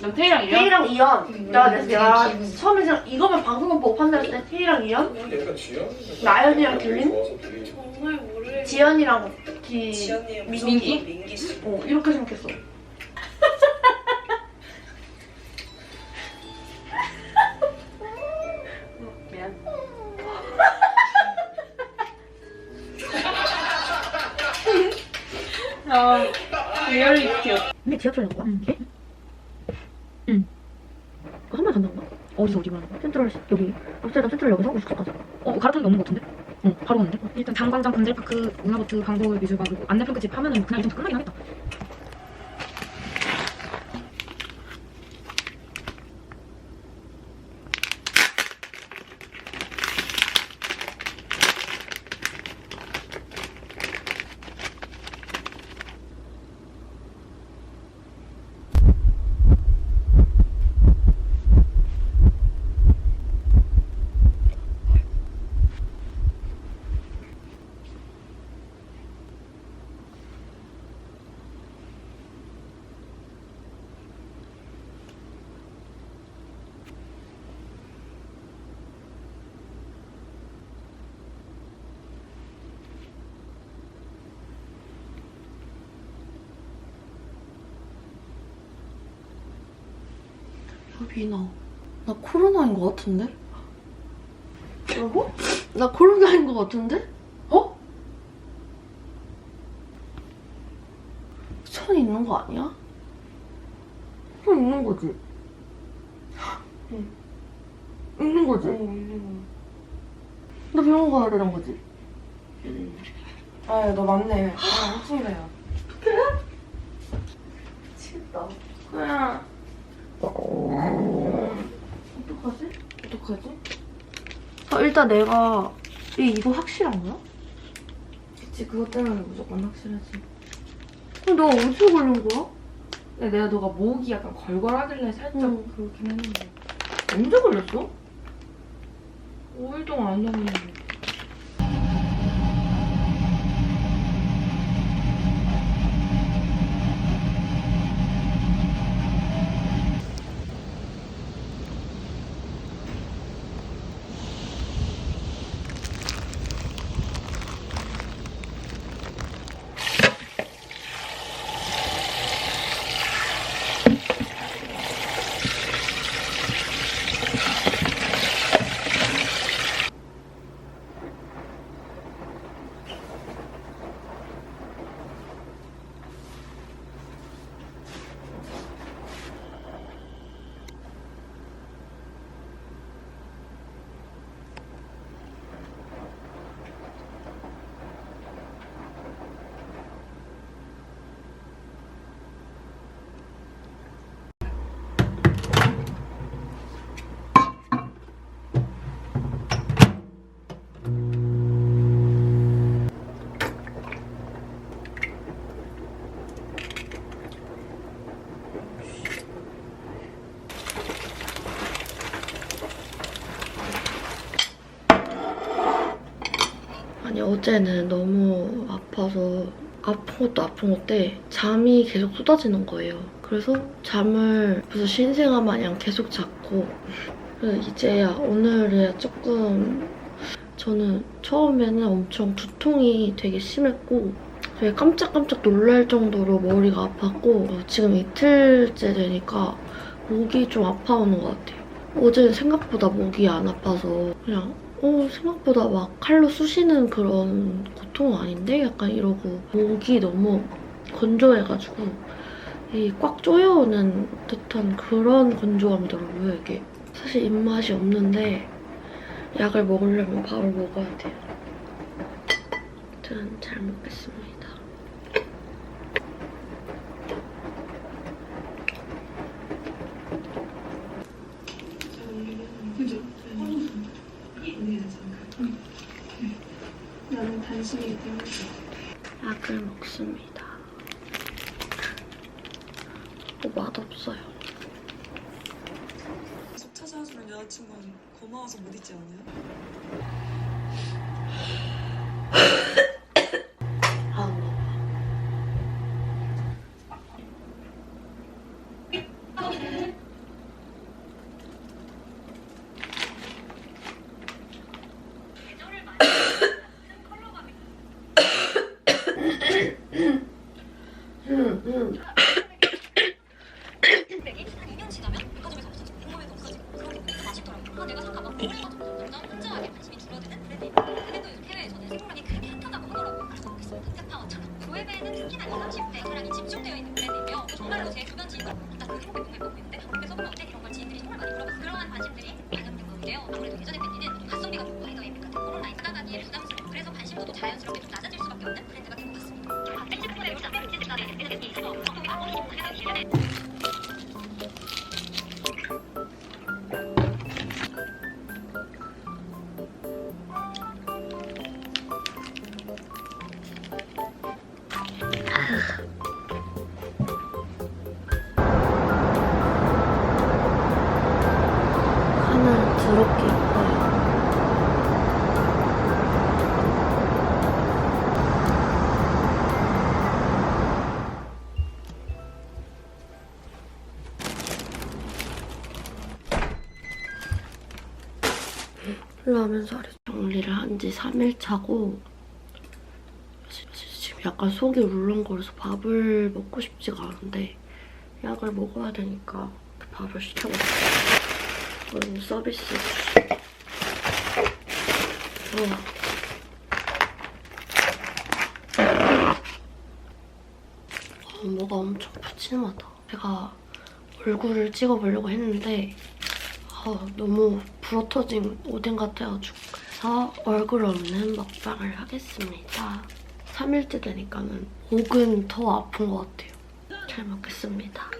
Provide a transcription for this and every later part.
난 태희랑 이랑 테이랑 이연. 음, 내가 음, 그래서 내가 음. 처음에 생각- 이거만 방송만 보고 판단했을 때 테이랑 이연, 약간 지연? 나연이랑 귤린, 좋아서. 정말 모르겠어. 지연이랑 기 지연이랑 민기? 민기? 민기 씨. 어 이렇게 생각했어. 지하철에 간 거야? 응. 응. 한번 간다는 거야? 어디서 어디 가는 거야? 센트럴 시- 여기 롯데다 센트럴역에서 54까지. 어 갈아타는 게 없는 거 같은데? 응 바로 갔는데? 일단 당광장 분들파크 문화보트 광고 미술관 그리고 안내평가집 하면은 그날 일정 다 끝나긴 하겠다. 여빈아, 나 코로나인 것 같은데? 뭐라고? 나 코로나인 것 같은데? 어? 천 있는 거 아니야? 천 있는 거지? 응. 있는 거지? 응, 있는 거. 나 병원 가야 되는 거지? 아, 너 맞네. 아, 혹시나요. 미치겠다. 그냥. 어떡하지? 어떡하지? 아, 일단 내가 이 이거 확실한 거야? 그치, 그것 때문에 무조건 확실하지. 그럼 너 어디서 걸린 거야? 근데 내가 너가 목이 약간 걸걸하길래 살짝 응. 그렇긴 했는데. 언제 걸렸어? 5일 동안 안 했는데. 아니 어제는 너무 아파서 아픈 것도 아픈 건데 잠이 계속 쏟아지는 거예요. 그래서 잠을 무슨 신생아 마냥 계속 잤고 이제야 오늘이야 조금 저는 처음에는 엄청 두통이 되게 심했고 되게 깜짝깜짝 놀랄 정도로 머리가 아팠고 어, 지금 이틀째 되니까 목이 좀 아파오는 것 같아요. 어제는 생각보다 목이 안 아파서 그냥 어, 생각보다 막 칼로 쑤시는 그런 고통은 아닌데? 약간 이러고 목이 너무 건조해가지고 이 꽉 조여오는 듯한 그런 건조함이더라고요, 이게. 사실 입맛이 없는데 약을 먹으려면 밥을 먹어야 돼요. 아무튼 잘 먹겠습니다. 때문에. 약을 먹습니다. 어, 맛없어요. 계속 찾아주는 여자친구는 고마워서 못 잊지 않아요? 응, 응. 백이 한 2년 지나면 백화점에서 없어지고 공홈에서 없어지고 그런 게 아쉽더라고요. 아, 내가 잠깐만 그래가지고 점점 현저하게 관심이 줄어드는 브랜드입니다. 근데 또 요즘 해외에서는 생로랑이 그렇게 핫하다고 하더라고요. 그래서 보겠습니다. 탭파워처럼. 조회배에는 특히나 20, 30대 소량이 집중되어 있는 브랜드이며 정말로 제 주변 지인과 나 그렇게 뽕뽕 멤버 있는데 한국에 선물 어때? 이런 걸 지인들이 정말 많이 물어봐서 그러한 관심들이 반영된 건데요. 아무래도 예전의 밴디는 가성비가 좋고 하이더웨이 같은 그런 라인 따라가기에 부담스럽고 그래서 관심도도 자연스럽게 좀 낮아질 수밖에 없는 브랜드가 된것 같습니다. 아, 밴드 프로그램을 잡는 시스템에 대해서 있어서 성공이 아무리 라면 사리 정리를 한 지 3일 차고 지금 약간 속이 울렁거려서 밥을 먹고 싶지가 않은데 약을 먹어야 되니까 밥을 시켜봤어요. 이건 서비스. 어. 어, 뭐가 엄청 푸짐하다. 제가 얼굴을 찍어보려고 했는데 아, 너무 부러터진 오뎅 같아가지고 그래서 얼굴 없는 먹방을 하겠습니다. 3일째 되니까 는 목은 더 아픈 것 같아요. 잘 먹겠습니다.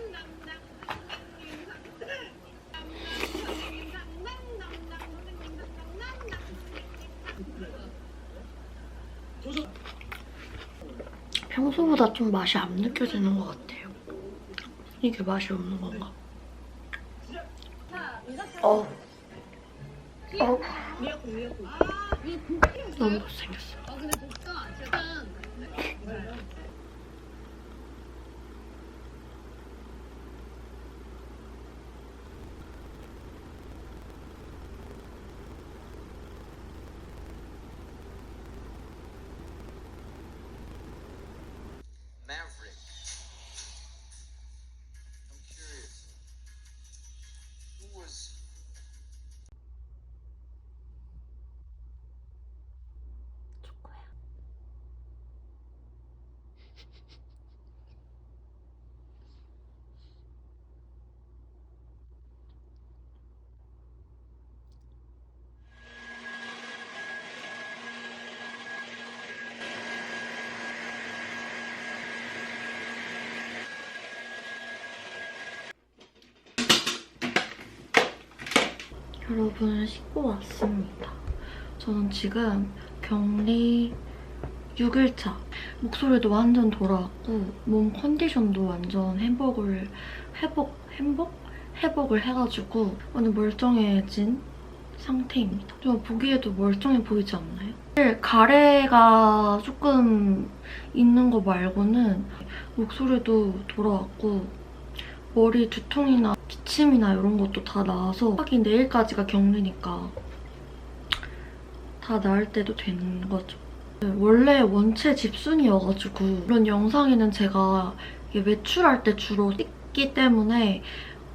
평소보다 좀 맛이 안 느껴지는 것 같아요. 이게 맛이 없는 건가? 어. 어. 너무 못생겼어. 여러분 씻고 왔습니다. 저는 지금 격리 6일차. 목소리도 완전 돌아왔고 몸 컨디션도 완전 회복을 회복 회복 회복을 해가지고 완전 멀쩡해진 상태입니다. 좀 보기에도 멀쩡해 보이지 않나요? 가래가 조금 있는 거 말고는 목소리도 돌아왔고 머리 두통이나 기침이나 이런 것도 다 나아서 하긴 내일까지가 격리니까 다 나을 때도 되는 거죠. 원래 원체 집순이여가지고 이런 영상에는 제가 외출할 때 주로 찍기 때문에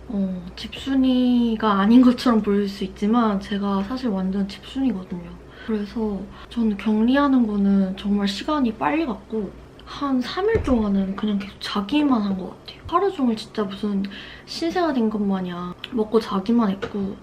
어, 집순이가 아닌 것처럼 보일 수 있지만 제가 사실 완전 집순이거든요. 그래서 저는 격리하는 거는 정말 시간이 빨리 갔고 한 3일 동안은 그냥 계속 자기만 한 것 같아요. 하루 종일 진짜 무슨 신세가 된 것 마냥 먹고 자기만 했고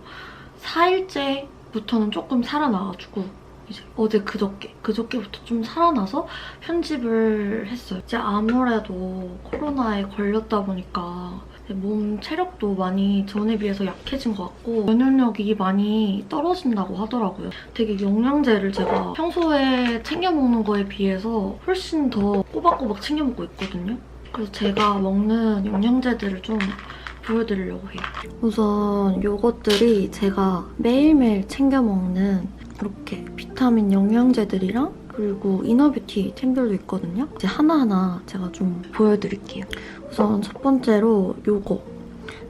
4일째부터는 조금 살아나가지고 이제 어제 그저께 그저께부터 좀 살아나서 편집을 했어요. 이제 아무래도 코로나에 걸렸다 보니까 몸 체력도 많이 전에 비해서 약해진 것 같고 면역력이 많이 떨어진다고 하더라고요. 되게 영양제를 제가 평소에 챙겨 먹는 거에 비해서 훨씬 더 꼬박꼬박 챙겨 먹고 있거든요. 그래서 제가 먹는 영양제들을 좀 보여드리려고 해요. 우선 요것들이 제가 매일매일 챙겨 먹는 이렇게 비타민 영양제들이랑 그리고 이너뷰티 템들도 있거든요. 이제 하나하나 제가 좀 보여드릴게요. 우선 첫 번째로 요거.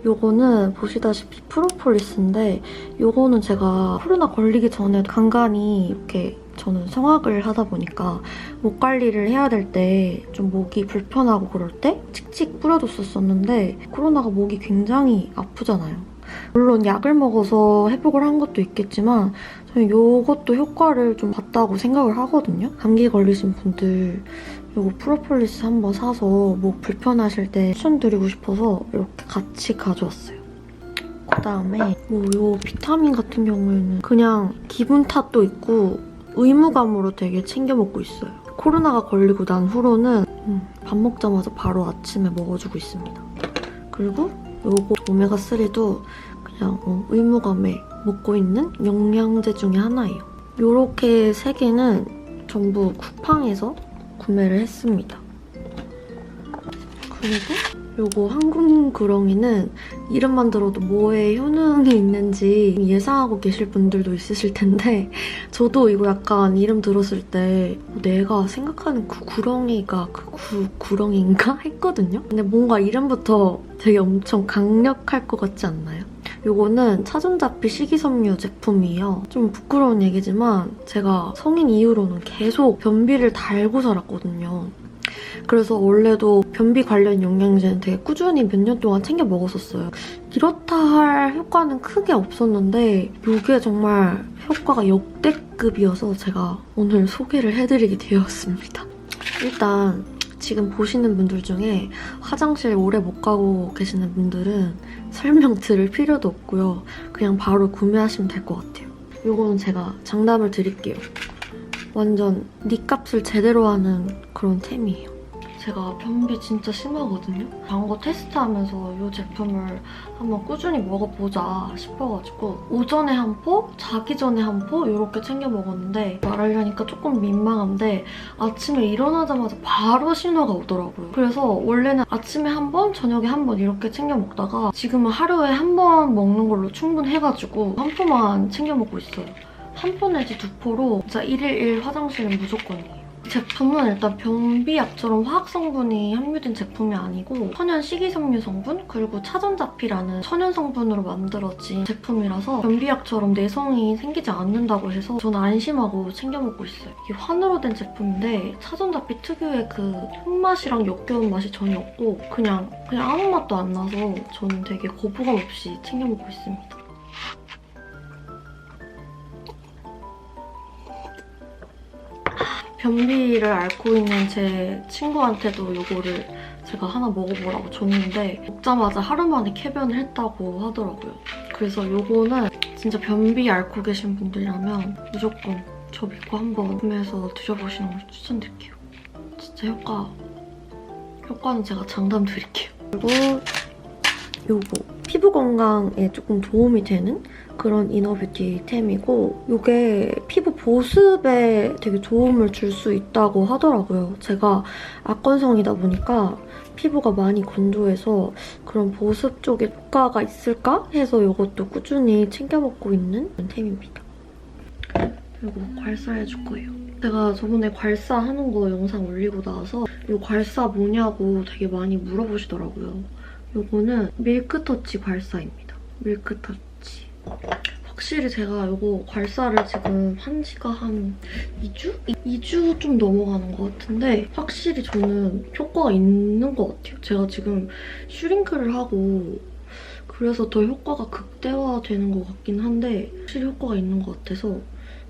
요거는 보시다시피 프로폴리스인데 요거는 제가 코로나 걸리기 전에 간간히 이렇게 저는 성악을 하다 보니까 목 관리를 해야 될 때 좀 목이 불편하고 그럴 때 칙칙 뿌려뒀었었는데 코로나가 목이 굉장히 아프잖아요. 물론 약을 먹어서 회복을 한 것도 있겠지만 이것도 효과를 좀 봤다고 생각을 하거든요. 감기 걸리신 분들 이거 프로폴리스 한번 사서 목 불편하실 때 추천드리고 싶어서 이렇게 같이 가져왔어요. 그다음에 뭐 요 비타민 같은 경우에는 그냥 기분 탓도 있고 의무감으로 되게 챙겨 먹고 있어요. 코로나가 걸리고 난 후로는 음, 밥 먹자마자 바로 아침에 먹어주고 있습니다. 그리고 요거 오메가3도 그냥 어, 의무감에 먹고 있는 영양제 중에 하나예요. 요렇게 세 개는 전부 쿠팡에서 구매를 했습니다. 그리고 요거 한국 구렁이는 이름만 들어도 뭐에 효능이 있는지 예상하고 계실 분들도 있으실 텐데 저도 이거 약간 이름 들었을 때 내가 생각하는 그 구렁이가 그 구, 구렁이인가 했거든요. 근데 뭔가 이름부터 되게 엄청 강력할 것 같지 않나요? 요거는 차전자피 식이섬유 제품이에요. 좀 부끄러운 얘기지만 제가 성인 이후로는 계속 변비를 달고 살았거든요. 그래서 원래도 변비 관련 영양제는 되게 꾸준히 몇 년 동안 챙겨 먹었었어요. 이렇다 할 효과는 크게 없었는데 이게 정말 효과가 역대급이어서 제가 오늘 소개를 해드리게 되었습니다. 일단 지금 보시는 분들 중에 화장실 오래 못 가고 계시는 분들은 설명 들을 필요도 없고요. 그냥 바로 구매하시면 될 것 같아요. 이거는 제가 장담을 드릴게요. 완전 니값을 제대로 하는 그런 템이에요. 제가 변비 진짜 심하거든요. 광고 테스트하면서 이 제품을 한번 꾸준히 먹어보자 싶어가지고 오전에 한 포, 자기 전에 한 포 이렇게 챙겨 먹었는데 말하려니까 조금 민망한데 아침에 일어나자마자 바로 신호가 오더라고요. 그래서 원래는 아침에 한 번, 저녁에 한 번 이렇게 챙겨 먹다가 지금은 하루에 한 번 먹는 걸로 충분해가지고 한 포만 챙겨 먹고 있어요. 한 포 내지 두 포로 진짜 1일 1 화장실은 무조건이에요. 제품은 일단 변비약처럼 화학 성분이 함유된 제품이 아니고 천연 식이섬유 성분 그리고 차전자피라는 천연 성분으로 만들어진 제품이라서 변비약처럼 내성이 생기지 않는다고 해서 저는 안심하고 챙겨 먹고 있어요. 이게 환으로 된 제품인데 차전자피 특유의 그 흙맛이랑 역겨운 맛이 전혀 없고 그냥 그냥 아무 맛도 안 나서 저는 되게 거부감 없이 챙겨 먹고 있습니다. 변비를 앓고 있는 제 친구한테도 이거를 제가 하나 먹어보라고 줬는데 먹자마자 하루 만에 쾌변을 했다고 하더라고요. 그래서 이거는 진짜 변비 앓고 계신 분들이라면 무조건 저 믿고 한번 구매해서 드셔보시는 걸 추천드릴게요. 진짜 효과, 효과는 제가 장담 드릴게요. 그리고 요거 피부 건강에 조금 도움이 되는 그런 이너뷰티템이고 이게 피부 보습에 되게 도움을 줄 수 있다고 하더라고요. 제가 악건성이다 보니까 피부가 많이 건조해서 그런 보습 쪽에 효과가 있을까 해서 이것도 꾸준히 챙겨 먹고 있는 템입니다. 그리고 괄사해줄 거예요. 제가 저번에 괄사 하는 거 영상 올리고 나서 이 괄사 뭐냐고 되게 많이 물어보시더라고요. 요거는 밀크터치 괄사입니다. 밀크터치. 확실히 제가 요거 괄사를 지금 한 지가 한 2주? 2주 좀 넘어가는 것 같은데 확실히 저는 효과가 있는 것 같아요. 제가 지금 슈링크를 하고 그래서 더 효과가 극대화되는 것 같긴 한데 확실히 효과가 있는 것 같아서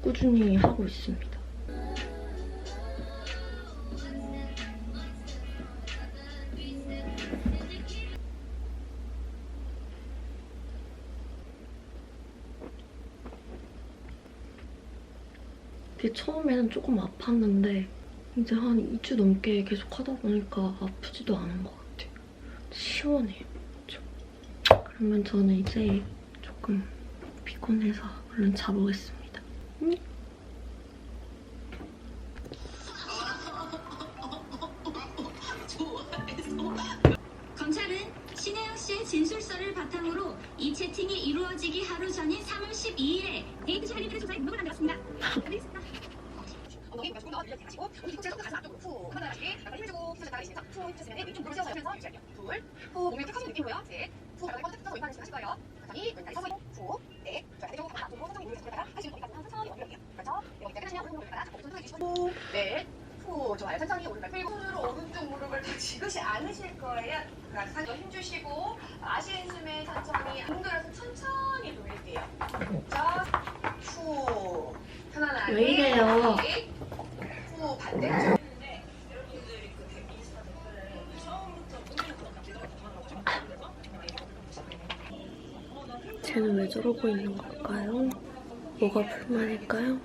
꾸준히 하고 있습니다. 이게 처음에는 조금 아팠는데 이제 한 2주 넘게 계속 하다 보니까 아프지도 않은 것 같아요. 시원해요. 좀. 그러면 저는 이제 조금 피곤해서 얼른 자보겠습니다. 응? 검찰은 신혜영 씨의 진술서를 바탕으로 이 채팅이 이루어지기 하루 전인 3월 12일에 데이트 시간이 조사에 등록을. 알겠습니다. 엉덩이 우리 가슴 앞쪽으로 후 한번 다시 약간 힘을 주고 왼쪽 무릎 세워서 유지할게요 둘후 셋후 뻗어 뜯어서 하실 거예요 천천히 천천히 천천히 그렇죠 여기 끝나시면 오른손 좋아요. 천천히 오른발 펴고 손으로 오른쪽 무릎을 더 지그시 않으실 거예요. 그러니까 살짝 힘주시고 아시는 숨에 천천히 엉들어서 천천히 돌릴게요. 자, 후 편안하게. 왜 이래요? 후 반대쪽. 쟤는 왜 저러고 있는 걸까요? 뭐가 불만일까요?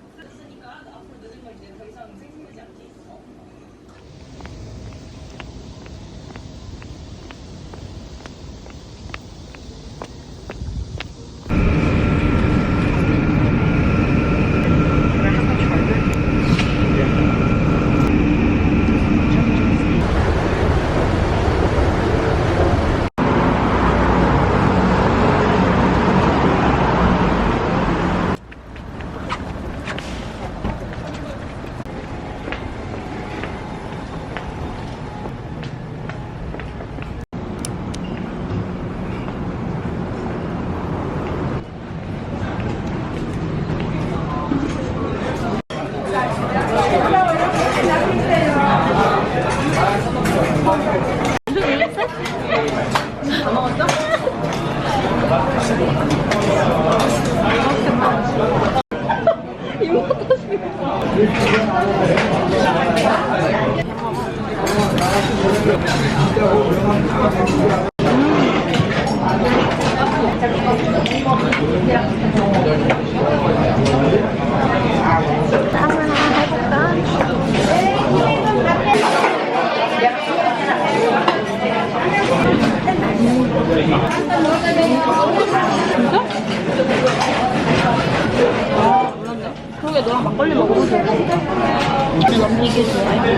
이게 좋아해?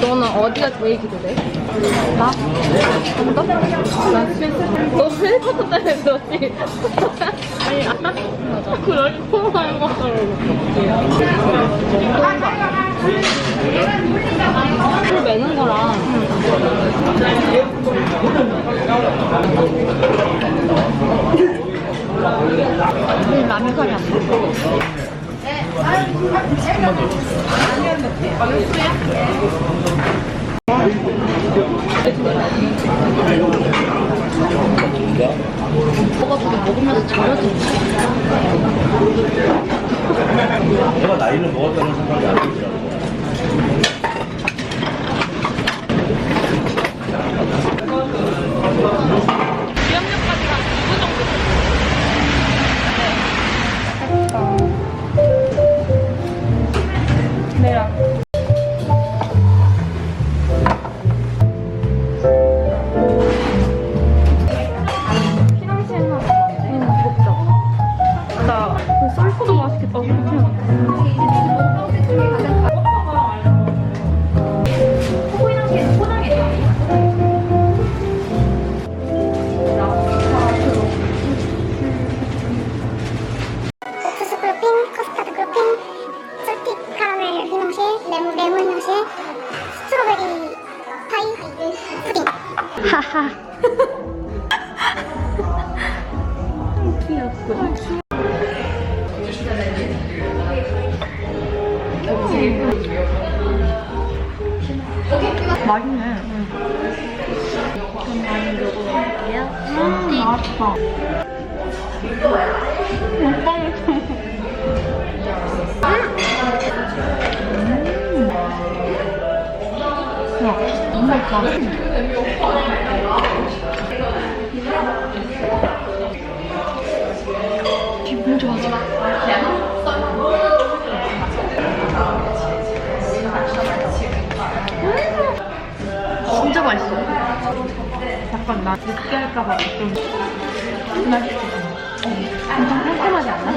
너는 어디가 제일 기대돼? 나? 한다? 나 스페이스. 너 스페이스 때문에 그렇지? 맞아. 그럴 뻔한 것처럼. 술 매는 거랑 음, 라면 살이 안 나. 뭐가 그게 먹으면서 절여지지. 내가 나이를 먹었다는 생각이 안 들더라고. 맛있네. 음, 맛있다. 와, 너무 맛있다. 기분 좋아져. 맛있어. 약간 나 느끼할까봐 좀 맛있어. 엄청 깔끔하지 않나?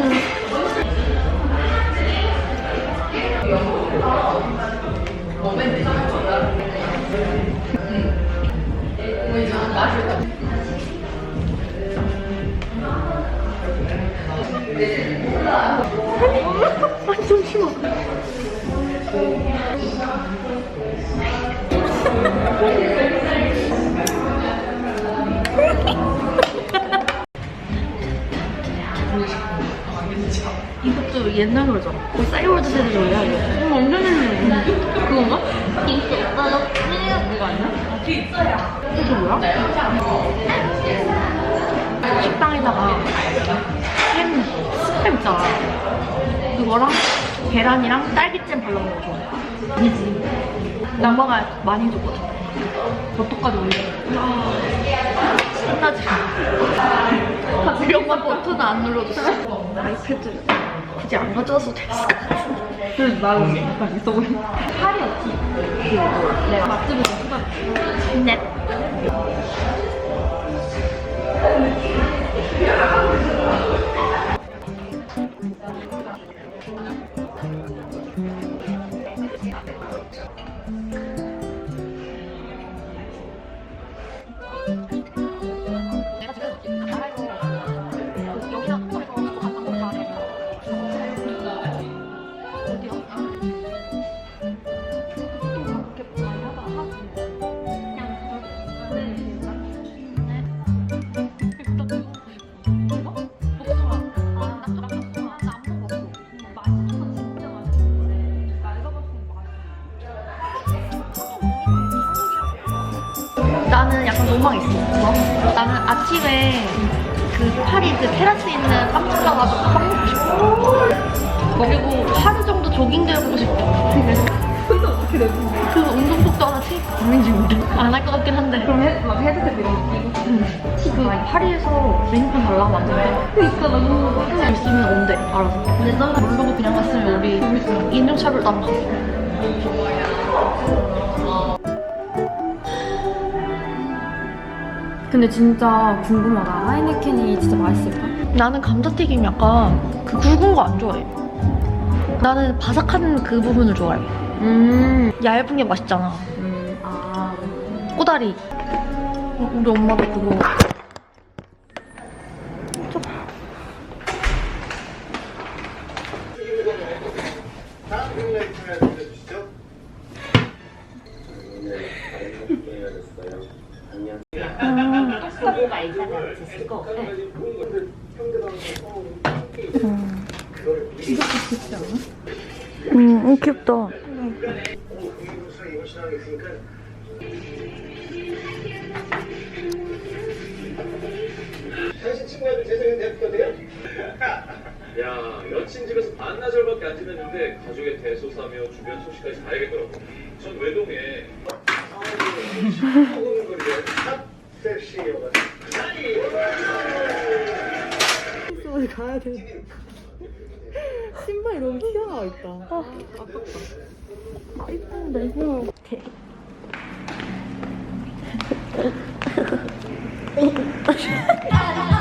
아니 옛날 노래잖아. 우리 싸이월드 세대 이거. 어, 완전 옛날 그건가? 인기 없어서 이거 아니야? 이게 뭐야? 식당에다가 햄 스팸 있잖아. 그거랑 계란이랑 딸기잼 발라 먹는 거 좋아해. 아니지. 엄마가 많이 해줬거든. 버터까지 올리고. 신나지? 우리 엄마 버터는 안 눌러줬어. 아이패드 굳이 안 가져와서 됐을 것 같은데. 그래도 나는 약간 있어 보이 팔이 없지 그 내가 맛집에서 수박 넷. 내가 그 테라스 있는 빵집 가가지고 빵 먹고 싶어. 그리고 하루 정도 조깅도 해보고 싶어. 그 운동복도 하나 책 고민 중인데 안할 것 같긴 한데 그럼 해, 막 헤드셋 이런 거 끼고 그 파리에서 메뉴판 달라고 왔는데 그니까 너무 있으면 온대 알아서 근데 너 모르고 그냥 갔으면 우리 인종차별 당하 근데 진짜 궁금하다. 하이네켄이 진짜 맛있을까? 나는 감자튀김 약간 그 굵은 거 안 좋아해. 나는 바삭한 그 부분을 좋아해. 음, 얇은 게 맛있잖아. 음, 아. 꼬다리. 어, 우리 엄마도 그거 음, 음 귀엽다. 당신 친구한테 대표가 돼요? 야, 여친 집에서 반나절밖에 안 지냈는데 가족의 대소사며 주변 소식까지 다 알겠더라고. 전 외동에 허공거리에 탑 섹시여가지고 소리 가야 돼. 신발이 너무 튀어나와 있다. Darling,